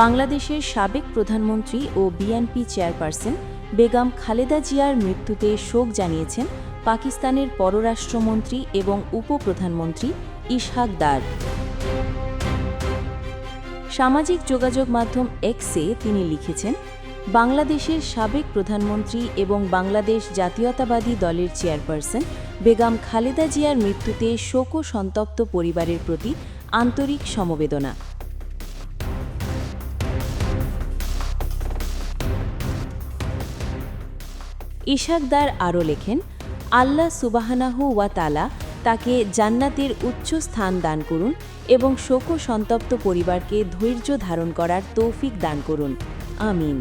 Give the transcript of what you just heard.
বাংলাদেশের সাবেক প্রধানমন্ত্রী ও বিএনপি চেয়ারপারসন বেগম খালেদা জিয়ার মৃত্যুতে শোক জানিয়েছেন পাকিস্তানের পররাষ্ট্রমন্ত্রী এবং উপপ্রধানমন্ত্রী ইশহাক দার। সামাজিক যোগাযোগ মাধ্যম এক্সে তিনি লিখেছেন, বাংলাদেশের সাবেক প্রধানমন্ত্রী এবং বাংলাদেশ জাতীয়তাবাদী দলের চেয়ারপারসন বেগম খালেদা জিয়ার মৃত্যুতে শোক সন্তপ্ত পরিবারের প্রতি আন্তরিক সমবেদনা। ইশাকদার আরও লেখেন, আল্লাহ সুবাহানাহু ওয়া তালা তাকে জান্নাতের উচ্চ স্থান দান করুন এবং শোক সন্তপ্ত পরিবারকে ধৈর্য ধারণ করার তৌফিক দান করুন। আমিন।